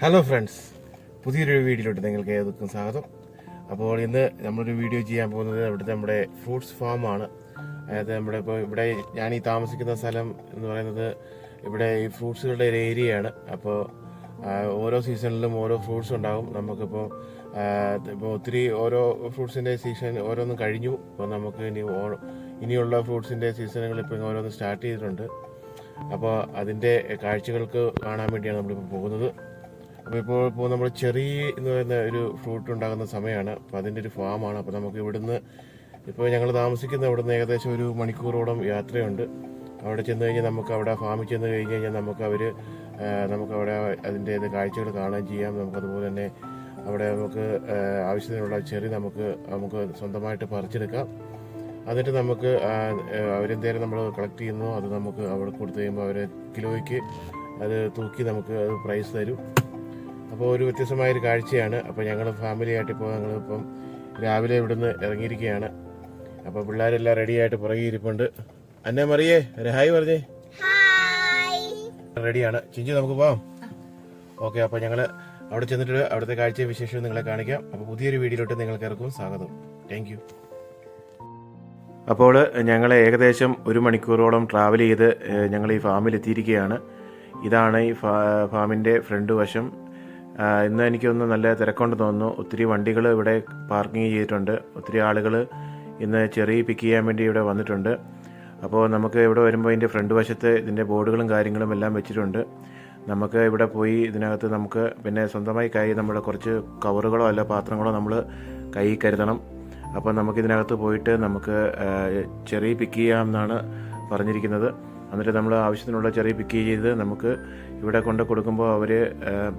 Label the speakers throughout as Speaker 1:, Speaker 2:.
Speaker 1: Hello friends പുതിയൊരു വീഡിയോയിലോട്ട് നിങ്ങൾക്ക് ഏതൊക്കെ സ്വാഗതം. അപ്പോൾ ഇന്ന് നമ്മളൊരു വീഡിയോ ചെയ്യാൻ പോകുന്നത് ഇവിടുത്തെ നമ്മുടെ ഫ്രൂട്ട്സ് ഫാമാണ് അതായത് നമ്മുടെ ഇപ്പോൾ ഇവിടെ ഞാൻ ഈ താമസിക്കുന്ന സ്ഥലം എന്ന് പറയുന്നത് ഇവിടെ ഈ ഫ്രൂട്ട്സുകളുടെ ഒരു ഏരിയയാണ് അപ്പോൾ ഓരോ സീസണിലും ഓരോ ഫ്രൂട്ട്സ് ഉണ്ടാകും നമുക്കിപ്പോൾ ഇപ്പോൾ ഒത്തിരി ഓരോ ഫ്രൂട്ട്സിന്റെ സീസൺ ഓരോന്നും കഴിഞ്ഞു. അപ്പോൾ നമുക്ക് ഇനി ഇനിയുള്ള ഫ്രൂട്ട്സിന്റെ സീസണുകൾ ഇപ്പോൾ ഓരോന്ന് സ്റ്റാർട്ട് ചെയ്തിട്ടുണ്ട്. അപ്പോൾ അതിന്റെ കാഴ്ചകൾക്ക് കാണാൻ വേണ്ടിയാണ് നമ്മളിപ്പോൾ പോകുന്നത്. അപ്പോൾ ഇപ്പോൾ ഇപ്പോൾ നമ്മൾ ചെറി എന്ന് പറയുന്ന ഒരു ഫ്രൂട്ട് ഉണ്ടാകുന്ന സമയമാണ് അപ്പോൾ അതിന്റെ ഒരു ഫാമാണ് അപ്പോൾ നമുക്ക് ഇവിടുന്ന് ഇപ്പോൾ ഞങ്ങൾ താമസിക്കുന്ന ഇവിടുന്ന് ഏകദേശം ഒരു മണിക്കൂറോളം യാത്രയുണ്ട്. അവിടെ ചെന്ന് കഴിഞ്ഞാൽ നമുക്ക് അവിടെ ഫാമിൽ ചെന്ന് കഴിഞ്ഞ് കഴിഞ്ഞാൽ നമുക്ക് അവർ നമുക്ക് അവിടെ അതിന്റെ കാഴ്ചകൾ കാണുകയും ചെയ്യാം. നമുക്ക് അതുപോലെ തന്നെ അവിടെ നമുക്ക് ആവശ്യത്തിനുള്ള ചെറി നമുക്ക് നമുക്ക് സ്വന്തമായിട്ട് പറിച്ചെടുക്കാം. എന്നിട്ട് നമുക്ക് അവരെന്തേലും നമ്മൾ കളക്ട് ചെയ്യുന്നോ അത് നമുക്ക് അവിടെ കൊടുത്തു കഴിയുമ്പോൾ അവർ കിലോയ്ക്ക് അത് തൂക്കി നമുക്ക് അത് പ്രൈസ് തരും. അപ്പോൾ ഒരു വ്യത്യസ്തമായൊരു കാഴ്ചയാണ്. അപ്പോൾ ഞങ്ങൾ ഫാമിലി ആയിട്ട് ഇപ്പോൾ ഞങ്ങൾ ഇപ്പം രാവിലെ ഇവിടുന്ന് ഇറങ്ങിയിരിക്കുകയാണ്. അപ്പോൾ പിള്ളേരെല്ലാം റെഡി ആയിട്ട് പുറകെ ഇരിപ്പുണ്ട്. അന്നെ മറിയേ ഒരു ഹായ് പറഞ്ഞേ. റെഡിയാണ് ചിഞ്ചു നമുക്ക് പോവാം. ഓക്കെ അപ്പോൾ ഞങ്ങൾ അവിടെ ചെന്നിട്ട് അവിടുത്തെ കാഴ്ച വിശേഷവും നിങ്ങളെ കാണിക്കാം. അപ്പോൾ പുതിയൊരു വീഡിയോയിലോട്ട് നിങ്ങൾക്ക് ഇറക്കും സ്വാഗതം. താങ്ക് യു അപ്പോൾ ഞങ്ങൾ ഏകദേശം ഒരു മണിക്കൂറോളം ട്രാവൽ ചെയ്ത് ഞങ്ങൾ ഈ ഫാമിൽ എത്തിയിരിക്കുകയാണ്. ഇതാണ് ഈ ഫാ ഫാമിന്റെ ഫ്രണ്ട് വശം. ഇന്ന് എനിക്കൊന്ന് നല്ല തിരക്കൊണ്ട് തോന്നുന്നു. ഒത്തിരി വണ്ടികൾ ഇവിടെ പാർക്കിംഗ് ചെയ്തിട്ടുണ്ട്. ഒത്തിരി ആളുകൾ ഇന്ന് ചെറിയ പിക്ക് ചെയ്യാൻ വേണ്ടി ഇവിടെ വന്നിട്ടുണ്ട്. അപ്പോൾ നമുക്ക് ഇവിടെ വരുമ്പോൾ ഇതിന്റെ ഫ്രണ്ട് വശത്ത് ഇതിന്റെ ബോർഡുകളും കാര്യങ്ങളും എല്ലാം വെച്ചിട്ടുണ്ട്. നമുക്ക് ഇവിടെ പോയി ഇതിനകത്ത് നമുക്ക് പിന്നെ സ്വന്തമായി കൈ നമ്മുടെ കുറച്ച് കവറുകളോ അല്ല പാത്രങ്ങളോ നമ്മൾ കൈ കരുതണം. അപ്പോൾ നമുക്ക് ഇതിനകത്ത് പോയിട്ട് നമുക്ക് ചെറിയ പിക്ക് ചെയ്യാം എന്നാണ് പറഞ്ഞിരിക്കുന്നത്. എന്നിട്ട് നമ്മൾ ആവശ്യത്തിനുള്ള ചെറിയ പിക്ക് ചെയ്ത് നമുക്ക് ഇവിടെ കൊണ്ട് കൊടുക്കുമ്പോൾ അവർ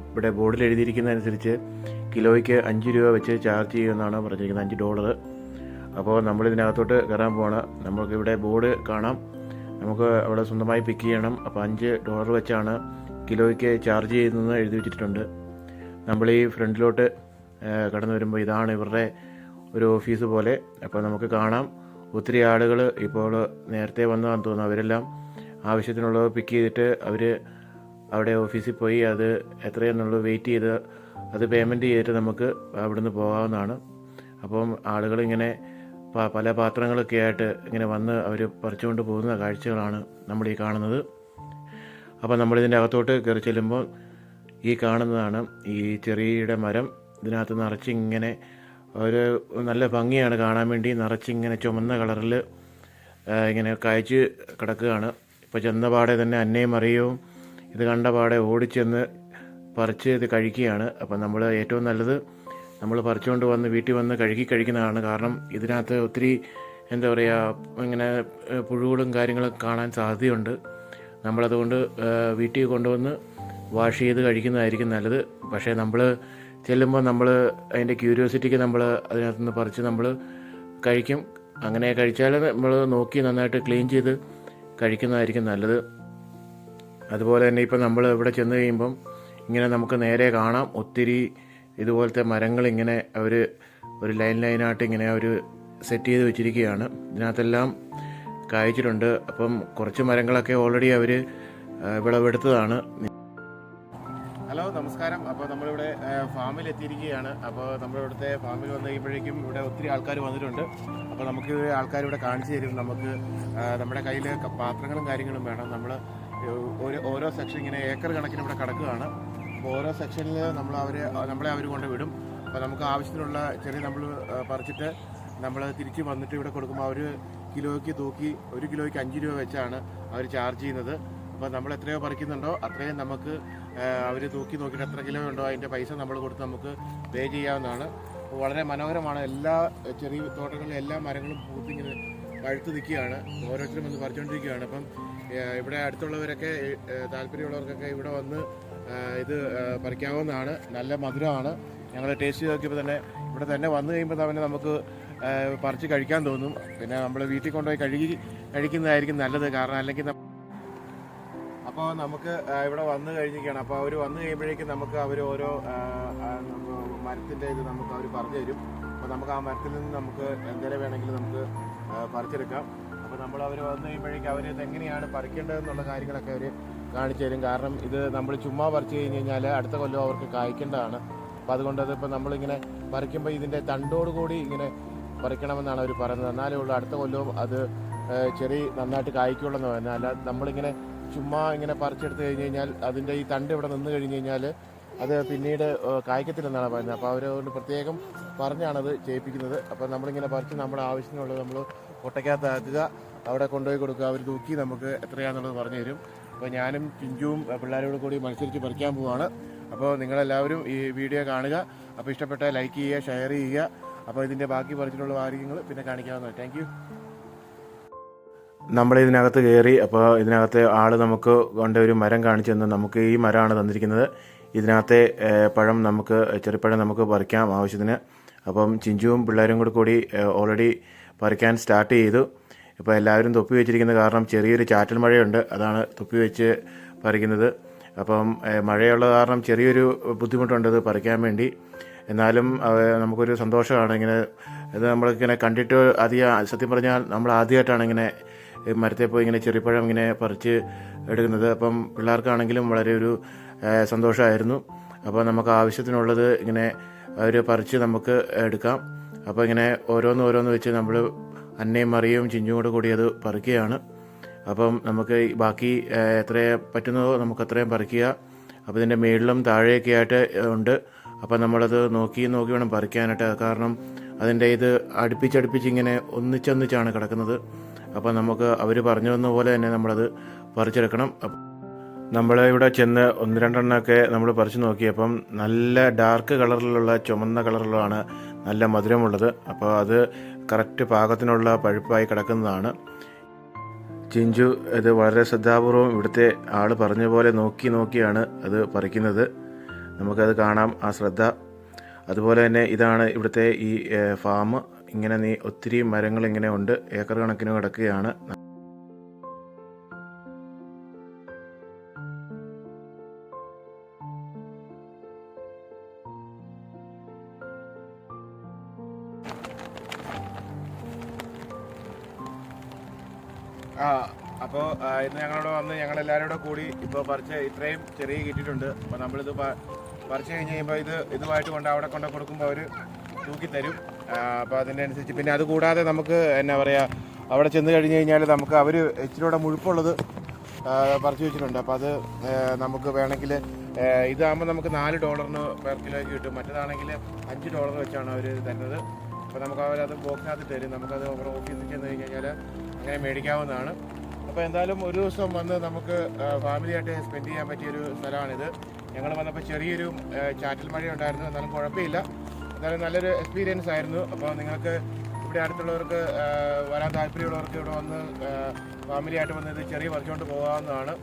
Speaker 1: ഇവിടെ ബോർഡിൽ എഴുതിയിരിക്കുന്നതനുസരിച്ച് കിലോയ്ക്ക് അഞ്ച് രൂപ വെച്ച് ചാർജ് ചെയ്യുമെന്നാണ് പറഞ്ഞിരിക്കുന്നത് അഞ്ച് ഡോളർ അപ്പോൾ നമ്മൾ ഇതിനകത്തോട്ട് കയറാൻ പോവാണ്. നമുക്ക് ഇവിടെ ബോർഡ് കാണാം. നമുക്ക് അവിടെ സ്വന്തമായി പിക്ക് ചെയ്യണം. അപ്പോൾ അഞ്ച് ഡോളർ വെച്ചാണ് കിലോയ്ക്ക് ചാർജ് ചെയ്യുന്നതെന്ന് എഴുതി വെച്ചിട്ടുണ്ട്. നമ്മൾ ഈ ഫ്രണ്ടിലോട്ട് കടന്നു വരുമ്പോൾ ഇതാണ് ഇവരുടെ ഒരു ഓഫീസ് പോലെ. അപ്പോൾ നമുക്ക് കാണാം. ഒത്തിരി ആളുകൾ ഇപ്പോൾ നേരത്തെ വന്നതാണെന്ന് തോന്നുന്നു. അവരെല്ലാം ആവശ്യത്തിനുള്ളത് പിക്ക് ചെയ്തിട്ട് അവർ അവിടെ ഓഫീസിൽ പോയി അത് എത്രയെന്നുള്ളത് വെയിറ്റ് ചെയ്ത് അത് പേയ്മെന്റ് ചെയ്തിട്ട് നമുക്ക് അവിടുന്ന് പോകാവുന്നതാണ്. അപ്പം ആളുകളിങ്ങനെ പല പാത്രങ്ങളൊക്കെ ആയിട്ട് ഇങ്ങനെ വന്ന് അവർ പറിച്ചുകൊണ്ട് പോകുന്ന കാഴ്ചകളാണ് നമ്മൾ ഈ കാണുന്നത്. അപ്പോൾ നമ്മളിതിന്റെ അകത്തോട്ട് കയറി ചെല്ലുമ്പോൾ ഈ കാണുന്നതാണ് ഈ ചെറിയുടെ മരം. ഇതിനകത്ത് നിറച്ചിങ്ങനെ ഒരു നല്ല ഭംഗിയാണ് കാണാൻ വേണ്ടി. നിറച്ചിങ്ങനെ ചുമന്ന കളറിൽ ഇങ്ങനെ കായ്ച്ച് കിടക്കുകയാണ്. ഇപ്പോൾ ചെന്നപാടെ തന്നെ അന്നയും അറിയവും ഇത് കണ്ട പാടെ ഓടിച്ചെന്ന് പറിച്ച് ഇത് കഴിക്കുകയാണ്. അപ്പം നമ്മൾ ഏറ്റവും നല്ലത് നമ്മൾ പറിച്ചുകൊണ്ട് വന്ന് വീട്ടിൽ വന്ന് കഴുകി കഴിക്കുന്നതാണ്. കാരണം ഇതിനകത്ത് ഒത്തിരി എന്താ പറയുക ഇങ്ങനെ പുഴുകളും കാര്യങ്ങളൊക്കെ കാണാൻ സാധ്യതയുണ്ട്. നമ്മളതുകൊണ്ട് വീട്ടിൽ കൊണ്ടുവന്ന് വാഷ് ചെയ്ത് കഴിക്കുന്നതായിരിക്കും നല്ലത്. പക്ഷേ നമ്മൾ ചെല്ലുമ്പോൾ നമ്മൾ അതിന്റെ ക്യൂരിയോസിറ്റിക്ക് നമ്മൾ അതിനകത്തുനിന്ന് പറിച്ച് നമ്മൾ കഴിക്കും. അങ്ങനെ കഴിച്ചാൽ നമ്മൾ നോക്കി നന്നായിട്ട് ക്ലീൻ ചെയ്ത് കഴിക്കുന്നതായിരിക്കും നല്ലത്. അതുപോലെ തന്നെ ഇപ്പം നമ്മൾ ഇവിടെ ചെന്ന് കഴിയുമ്പം ഇങ്ങനെ നമുക്ക് നേരെ കാണാം. ഒത്തിരി ഇതുപോലത്തെ മരങ്ങൾ ഇങ്ങനെ അവർ ഒരു ലൈൻ ലൈനായിട്ട് ഇങ്ങനെ അവർ സെറ്റ് ചെയ്ത് വെച്ചിരിക്കുകയാണ്. ഇതിനകത്തെല്ലാം കായ്ച്ചിട്ടുണ്ട്. അപ്പം കുറച്ച് മരങ്ങളൊക്കെ ഓൾറെഡി അവർ വിളവെടുത്തതാണ്. ഹലോ നമസ്കാരം. അപ്പോൾ നമ്മളിവിടെ ഫാമിൽ എത്തിയിരിക്കുകയാണ് അപ്പോൾ നമ്മളിവിടുത്തെ ഫാമിൽ വന്ന് കഴിയുമ്പോഴേക്കും ഇവിടെ ഒത്തിരി ആൾക്കാർ വന്നിട്ടുണ്ട്. അപ്പോൾ നമുക്ക് ആൾക്കാർ ഇവിടെ കാണിച്ചു തരും. നമുക്ക് നമ്മുടെ കയ്യിൽ പാത്രങ്ങളും കാര്യങ്ങളും വേണം. നമ്മൾ ഒരു ഓരോ സെക്ഷൻ ഇങ്ങനെ ഏക്കർ കണക്കിന് ഇവിടെ കിടക്കുകയാണ്. അപ്പോൾ ഓരോ സെക്ഷനിൽ നമ്മൾ അവരെ നമ്മളെ അവർ കൊണ്ട് വിടും. അപ്പോൾ നമുക്ക് ആവശ്യത്തിനുള്ള ചെറിയ നമ്മൾ പറിച്ചിട്ട് നമ്മൾ തിരിച്ച് വന്നിട്ട് ഇവിടെ കൊടുക്കുമ്പോൾ അവർ കിലോയ്ക്ക് തൂക്കി ഒരു കിലോയ്ക്ക് അഞ്ച് രൂപ വെച്ചാണ് അവർ ചാർജ് ചെയ്യുന്നത്. അപ്പോൾ നമ്മൾ എത്രയോ പറിക്കുന്നുണ്ടോ അത്രയും നമുക്ക് അവർ തൂക്കി നോക്കിയിട്ട് എത്ര കിലോ ഉണ്ടോ അതിന്റെ പൈസ നമ്മൾ കൊടുത്ത് നമുക്ക് പേ ചെയ്യാവുന്നതാണ്. വളരെ മനോഹരമാണ്. എല്ലാ ചെറിയ തോട്ടങ്ങളിലെ എല്ലാ മരങ്ങളും പൂത്തിങ്ങനെ പഴുത്ത് നിൽക്കുകയാണ്. ഓരോരുത്തരും വന്ന് പറിച്ചുകൊണ്ടിരിക്കുകയാണ് അപ്പം ഇവിടെ അടുത്തുള്ളവരൊക്കെ താല്പര്യമുള്ളവർക്കൊക്കെ ഇവിടെ വന്ന് ഇത് പറിക്കാവുന്നതാണ്. നല്ല മധുരമാണ്. ഞങ്ങൾ ടേസ്റ്റ് ചെയ്ത് നോക്കിയപ്പോൾ തന്നെ ഇവിടെ തന്നെ വന്നു കഴിയുമ്പോൾ തന്നെ നമുക്ക് പറിച്ച് കഴിക്കാൻ തോന്നും. പിന്നെ നമ്മൾ വീട്ടിൽ കൊണ്ടുപോയി കഴുകി കഴിക്കുന്നതായിരിക്കും നല്ലത്. കാരണം അല്ലെങ്കിൽ അപ്പോൾ നമുക്ക് ഇവിടെ വന്നു കഴിഞ്ഞിരിക്കുകയാണ്. അപ്പോൾ അവർ വന്നു കഴിയുമ്പോഴേക്കും നമുക്ക് അവർ ഓരോ മരത്തിന്റെ ഇത് നമുക്ക് അവർ പറഞ്ഞു തരും അപ്പോൾ നമുക്ക് ആ മരത്തിൽ നിന്ന് നമുക്ക് എന്തെങ്കിലും വേണമെങ്കിലും നമുക്ക് പറിച്ചെടുക്കാം. അപ്പോൾ നമ്മൾ അവർ വന്നു കഴിയുമ്പോഴേക്കും അവർ ഇതെങ്ങനെയാണ് പറിക്കേണ്ടതെന്നുള്ള കാര്യങ്ങളൊക്കെ അവർ കാണിച്ചു തരും. കാരണം ഇത് നമ്മൾ ചുമ്മാ പറിച്ചു കഴിഞ്ഞ് കഴിഞ്ഞാൽ അടുത്ത കൊല്ലം അവർക്ക് കായ്ക്കേണ്ടതാണ്. അപ്പോൾ അതുകൊണ്ട് അതിപ്പോൾ നമ്മളിങ്ങനെ പറിക്കുമ്പോൾ ഇതിന്റെ തണ്ടോട് കൂടി ഇങ്ങനെ പറിക്കണമെന്നാണ് അവർ പറയുന്നത്. എന്നാലേ ഉള്ളൂ അടുത്ത കൊല്ലവും അത് ചെറിയ നന്നായിട്ട് കായ്ക്കുള്ളൂ എന്ന് പറയുന്നത്. അല്ലാതെ നമ്മളിങ്ങനെ ചുമ്മാ ഇങ്ങനെ പറിച്ചെടുത്ത് കഴിഞ്ഞ് കഴിഞ്ഞാൽ അതിന്റെ ഈ തണ്ട് ഇവിടെ നിന്ന് കഴിഞ്ഞ് കഴിഞ്ഞാൽ അത് പിന്നീട് കായ്ക്കത്തില്ലെന്നാണ് പറയുന്നത്. അപ്പോൾ അവരതുകൊണ്ട് പ്രത്യേകം പറഞ്ഞാണത് ചെയ്യിപ്പിക്കുന്നത്. അപ്പോൾ നമ്മളിങ്ങനെ പറിച്ച് നമ്മുടെ ആവശ്യത്തിനുള്ളത് നമ്മൾ കൊട്ടയ്ക്കകത്താക്കുക അവിടെ കൊണ്ടുപോയി കൊടുക്കുക അവർ തൂക്കി നമുക്ക് എത്രയാണെന്നുള്ളത് പറഞ്ഞു തരും അപ്പോൾ ഞാനും ചിഞ്ചുവും പിള്ളേരോട് കൂടി മത്സരിച്ച് പറിക്കാൻ പോവുകയാണ് അപ്പോൾ നിങ്ങളെല്ലാവരും ഈ വീഡിയോ കാണുക. അപ്പോൾ ഇഷ്ടപ്പെട്ട ലൈക്ക് ചെയ്യുക ഷെയർ ചെയ്യുക. അപ്പോൾ ഇതിന്റെ ബാക്കി പറിച്ചിട്ടുള്ള കാര്യങ്ങൾ പിന്നെ കാണിക്കാവുന്നതാണ്. താങ്ക് യു നമ്മൾ ഇതിനകത്ത് കയറി അപ്പോൾ ഇതിനകത്തെ ആൾ നമുക്ക് കൊണ്ട് ഒരു മരം കാണിച്ചു തന്നു. നമുക്ക് ഈ മരമാണ് തന്നിരിക്കുന്നത്. ഇതിനകത്തെ പഴം നമുക്ക് ചെറുപ്പഴം നമുക്ക് പറിക്കാം ആവശ്യത്തിന്. അപ്പം ചിഞ്ചുവും പിള്ളേരും കൂടെ കൂടി ഓൾറെഡി പറിക്കാൻ സ്റ്റാർട്ട് ചെയ്തു. ഇപ്പോൾ എല്ലാവരും തൊപ്പി വെച്ചിരിക്കുന്നത് കാരണം ചെറിയൊരു ചാറ്റൽ മഴയുണ്ട് അതാണ് തൊപ്പി വെച്ച് പറിക്കുന്നത്. അപ്പം മഴയുള്ള കാരണം ചെറിയൊരു ബുദ്ധിമുട്ടുണ്ട് അത് പറിക്കാൻ വേണ്ടി. എന്നാലും നമുക്കൊരു സന്തോഷമാണ് ഇങ്ങനെ ഇത് നമ്മളിങ്ങനെ കണ്ടിട്ട് അധികം സത്യം പറഞ്ഞാൽ നമ്മൾ ആദ്യമായിട്ടാണ് ഇങ്ങനെ മരത്തെ പോയി ഇങ്ങനെ ചെറിപ്പഴം ഇങ്ങനെ പറിച്ച് എടുക്കുന്നത്. അപ്പം പിള്ളേർക്കാണെങ്കിലും വളരെ ഒരു സന്തോഷമായിരുന്നു. അപ്പോൾ നമുക്ക് ആവശ്യത്തിനുള്ളത് ഇങ്ങനെ അവർ പറിച്ച് നമുക്ക് എടുക്കാം. അപ്പോൾ ഇങ്ങനെ ഓരോന്ന് ഓരോന്ന് വെച്ച് നമ്മൾ അന്നയും മറിയും ചിഞ്ചും കൂടെ അത് പറിക്കുകയാണ്. അപ്പം നമുക്ക് ബാക്കി എത്രയും എത്ര പറ്റുന്നതോ നമുക്ക് അത്രയും പറിക്കുക. അപ്പോൾ ഇതിന്റെ മേളിലും താഴെയൊക്കെ ആയിട്ട് ഉണ്ട്. അപ്പം നമ്മളത് നോക്കി നോക്കി വേണം പറിക്കാനായിട്ട്. കാരണം അതിന്റെ ഇത് അടുപ്പിച്ചടുപ്പിച്ച് ഇങ്ങനെ ഒന്നിച്ചൊന്നിച്ചാണ് കിടക്കുന്നത്. അപ്പം നമുക്ക് അവർ പറഞ്ഞു തന്ന പോലെ തന്നെ നമ്മളത് പറിച്ചെടുക്കണം. നമ്മൾ ഇവിടെ ചെന്ന് ഒന്ന് രണ്ടെണ്ണമൊക്കെ നമ്മൾ പറിച്ചു നോക്കിയപ്പം നല്ല ഡാർക്ക് കളറിലുള്ള ചുമന്ന കളറിലാണ് നല്ല മധുരമുള്ളത്. അപ്പോൾ അത് കറക്റ്റ് പാകത്തിനുള്ള പഴുപ്പായി കിടക്കുന്നതാണ്. ചിഞ്ചു ഇത് വളരെ ശ്രദ്ധാപൂർവം ഇവിടുത്തെ ആൾ പറഞ്ഞ പോലെ നോക്കി നോക്കിയാണ് അത് പറിക്കുന്നത്. നമുക്കത് കാണാം ആ ശ്രദ്ധ. അതുപോലെ തന്നെ ഇതാണ് ഇവിടുത്തെ ഈ ഫാം ഇങ്ങനെ നീ ഒത്തിരി മരങ്ങൾ ഇങ്ങനെ ഉണ്ട് ഏക്കർ കണക്കിന് കിടക്കുകയാണ്. ആ അപ്പോൾ ഇന്ന് ഞങ്ങളോട് വന്ന് ഞങ്ങൾ കൂടെ കൂടി ഇപ്പോൾ പറിച്ച് ഇത്രയും ചെറിയ കിട്ടിയിട്ടുണ്ട് അപ്പോൾ നമ്മളിത് പറിച്ച് കഴിഞ്ഞ് കഴിയുമ്പോൾ ഇത് ഇതുമായിട്ട് കൊണ്ട് അവിടെ കൊണ്ട് കൊടുക്കുമ്പോൾ അവർ തൂക്കി തരും അപ്പോൾ അതിന്റെ അനുസരിച്ച് പിന്നെ അത് കൂടാതെ നമുക്ക് എന്നാ പറയുക അവിടെ ചെന്ന് കഴിഞ്ഞ് കഴിഞ്ഞാൽ നമുക്ക് അവർ ഇച്ചിരിയുടെ മുഴുപ്പുള്ളത് പറിച്ചു വെച്ചിട്ടുണ്ട്. അപ്പോൾ അത് നമുക്ക് വേണമെങ്കിൽ ഇതാകുമ്പോൾ നമുക്ക് നാല് ഡോളറിന് പെർ കിലോയ്ക്ക് കിട്ടും. മറ്റേതാണെങ്കിൽ അഞ്ച് ഡോളർ വെച്ചാണ് അവർ തരുന്നത്. അപ്പോൾ നമുക്ക് അവരത് ബോക്സിനകത്ത് തരും. നമുക്കത് ഓഫീസിൽ ചെന്ന് കഴിഞ്ഞ് കഴിഞ്ഞാൽ അങ്ങനെ മേടിക്കാവുന്നതാണ്. അപ്പോൾ എന്തായാലും ഒരു ദിവസം വന്ന് നമുക്ക് ഫാമിലിയായിട്ട് സ്പെൻഡ് ചെയ്യാൻ പറ്റിയൊരു സ്ഥലമാണിത്. ഞങ്ങൾ വന്നപ്പോൾ ചെറിയൊരു ചാറ്റൽ മഴ ഉണ്ടായിരുന്നു. എന്നാലും കുഴപ്പമില്ല. എന്തായാലും നല്ലൊരു എക്സ്പീരിയൻസ് ആയിരുന്നു. അപ്പോൾ നിങ്ങൾക്ക് ഇവിടെ അടുത്തുള്ളവർക്ക് വരാൻ താല്പര്യമുള്ളവർക്ക് ഇവിടെ വന്ന് ഫാമിലിയായിട്ട് വന്ന് ഇത് ചെറിയ പറിച്ചുകൊണ്ട് പോകാവുന്നതാണ്.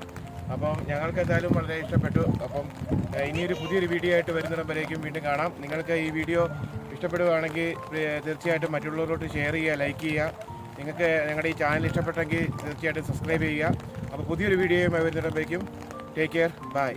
Speaker 1: അപ്പം ഞങ്ങൾക്ക് എന്തായാലും വളരെ ഇഷ്ടപ്പെട്ടു. അപ്പം ഇനിയൊരു പുതിയൊരു വീഡിയോ ആയിട്ട് വരുന്നിടം വീണ്ടും കാണാം. നിങ്ങൾക്ക് ഈ വീഡിയോ ഇഷ്ടപ്പെടുകയാണെങ്കിൽ തീർച്ചയായിട്ടും മറ്റുള്ളവരോട്ട് ഷെയർ ചെയ്യുക ലൈക്ക് ചെയ്യുക. നിങ്ങൾക്ക് ഞങ്ങളുടെ ഈ ചാനൽ ഇഷ്ടപ്പെട്ടെങ്കിൽ തീർച്ചയായിട്ടും സബ്സ്ക്രൈബ് ചെയ്യുക. അപ്പോൾ പുതിയൊരു വീഡിയോയുമായി വരുന്നിടത്തേക്കും ടേക്ക് കെയർ ബൈ